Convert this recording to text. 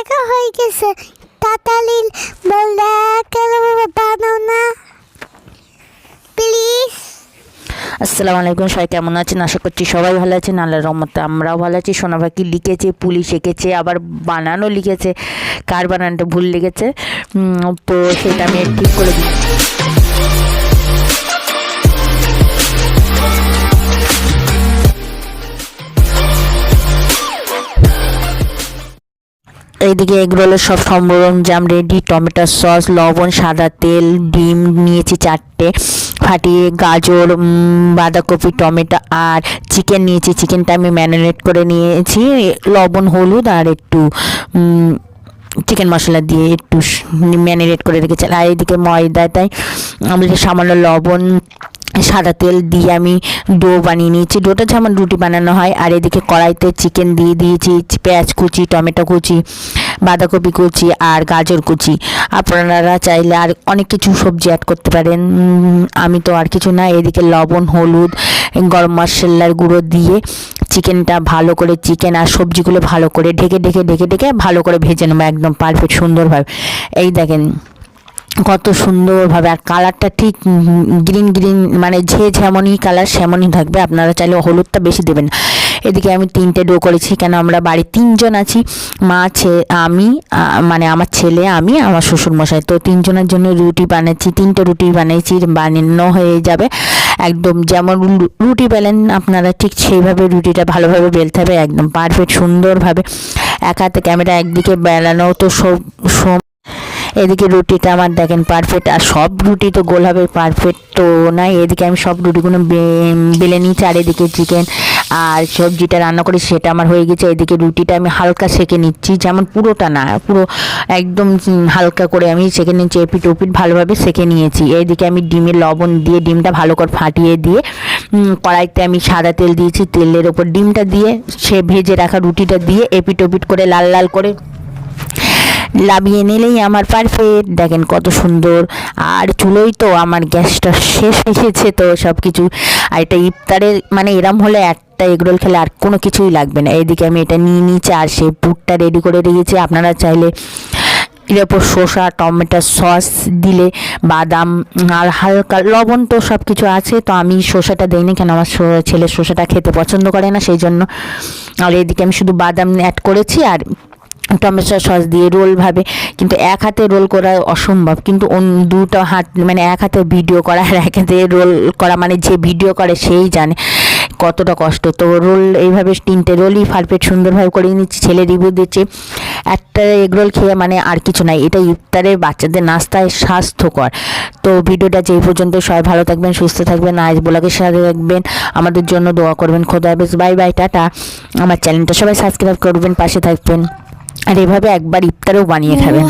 দেখা হয়ে গেছে। তাড়াতাড়ি বললে বানাও না। প্লিজ। আসসালামু আলাইকুম, সবাই কেমন আছেন? আশা করছি সবাই ভালো আছেন। আল্লাহর রহমতে আমরাও ভালো আছি। সোনা পাখি লিখেছে, পুলিশ এঁকেছে, আবার বানানো লিখেছে। কার বানানটা ভুল লিখেছে তো সেটা আমি ঠিক করে দিই। এইদিকে এগরোলের সব সরঞ্জাম রেডি, টমেটো সস, লবণ, সাদা তেল, ডিম নিয়েছি চারটে। ফাটিয়ে গাজর বাঁধাকপি, টমেটো আর চিকেন নিয়েছি। চিকেনটা আমি ম্যারিনেট করে নিয়েছি। লবণ, হলুদ আর একটু চিকেন মশলা দিয়ে একটু ম্যারিনেট করে রেখেছি। আর এদিকে ময়দা তাই আমি সামান্য লবণ, সাদা তেল দিয়ে আমি ডো বানিয়ে নিয়েছি। ডোটা যেমন রুটি বানানো হয়, আর এদিকে কড়াইতে চিকেন দিয়ে দিয়েছি, পেঁয়াজ কুচি, টমেটো কুচি বাঁধাকপি কুচি আর গাজর কুচি। আপনারা চাইলে আর অনেক কিছু সবজি অ্যাড করতে পারেন। আমি তো আর কিছু না, এদিকে লবণ, হলুদ, গরম মশলার গুঁড়ো দিয়ে চিকেনটা ভালো করে চিকেন আর সবজিগুলো ভালো করে ঢেকে ঢেকে ঢেকে ঢেকে ভালো করে ভেজে নেব একদম পারফেক্ট সুন্দরভাবে। এই দেখেন কত সুন্দরভাবে আর কালারটা ঠিক গ্রিন গ্রিন মানে যে যেমনই কালার সেমনই থাকবে। আপনারা চাইলে হলুদটা বেশি দেবেন। এদিকে আমি তিনটে ডো করেছি, কেন আমরা বাড়ি তিনজন আছি। মা, ছে, আমি মানে আমার ছেলে, আমি, আমার শ্বশুর মশাই তো তিনজনের জন্য রুটি বানিয়েছি তিনটে রুটি বানিয়েছি বানানো হয়ে যাবে। একদম যেমন রুটি বেলেন, আপনারা ঠিক সেইভাবে রুটিটা ভালোভাবে বেলতে হবে, একদম পারফেক্ট সুন্দরভাবে। এক হাতে ক্যামেরা একদিকে বেলানো তো সব এদিকে রুটিটা আমার দেখেন পারফেক্ট আর সব রুটি তো গোল হবে পারফেক্ট তো নাই। এদিকে আমি সব রুটিগুলো বেলে নিয়েছি, আর এদিকে চিকেন আর সবজিটা রান্না করি সেটা আমার হয়ে গেছে। এদিকে রুটিটা আমি হালকা সেঁকে নিচ্ছি। যেমন পুরোটা না, পুরো একদম হালকা করে আমি সেঁকে নিচ্ছি। এপিট ওপিট ভালোভাবে সেঁকে নিয়েছি। এদিকে আমি ডিমের লবণ দিয়ে ডিমটা ভালো করে ফাটিয়ে দিয়ে কড়াইতে আমি সাদা তেল দিয়েছি। তেলের ওপর ডিমটা দিয়ে সে ভেজে রাখা রুটিটা দিয়ে এপিট ওপিট করে লাল লাল করে লাভিয়ে নিলেই আমার পারফেক্ট দেখেন কত সুন্দর। আর চুলোই তো আমার গ্যাসটা শেষ হয়ে গেছে তো সব কিছু আর এটা ইফতারের মানে এরম হলে একটা এগরোল খেলে আর কোনো কিছুই লাগবে না। এইদিকে আমি এটা নিয়ে নিয়েছি আর সেই পুরটা রেডি করে রেখেছি। আপনারা চাইলে এর ওপর শসা, টমেটো সস দিলে, বাদাম, আর হালকা লবণ তো সব কিছু আছে। তো আমি শসাটা দিইনি কেন? আমার ছেলে শসাটা খেতে পছন্দ করে না সেই জন্য আর এদিকে আমি শুধু বাদাম অ্যাড করেছি আর টমেটো সস দিয়ে রোল ভাবে, কিন্তু এক হাতে রোল করা অসম্ভব। কিন্তু দুটো হাত মানে এক হাতে ভিডিও করা আর এক হাতে রোল করা মানে যে ভিডিও করে সেই জানে কতটা কষ্ট। তো রোল এইভাবে তিনটে রোলই পারফেক্ট সুন্দরভাবে করে নিচ্ছে, ছেলে রিভিউ দিচ্ছে। একটা এগ রোল খেয়ে মানে আর কিছু নাই। এটা ইফতারে বাচ্চাদের নাস্তায় স্বাস্থ্যকর। তো ভিডিওটা যে পর্যন্ত, সবাই ভালো থাকবেন, সুস্থ থাকবেন, আজ ব্লগের সাথে থাকবেন। আমাদের জন্য দোয়া করবেন। খোদা হাফেজ। Bye bye, tata. আমার চ্যানেলটা সবাই সাবস্ক্রাইব করবেন, পাশে থাকবেন। আর এভাবে একবার ইফতারও বানিয়ে খাবেন।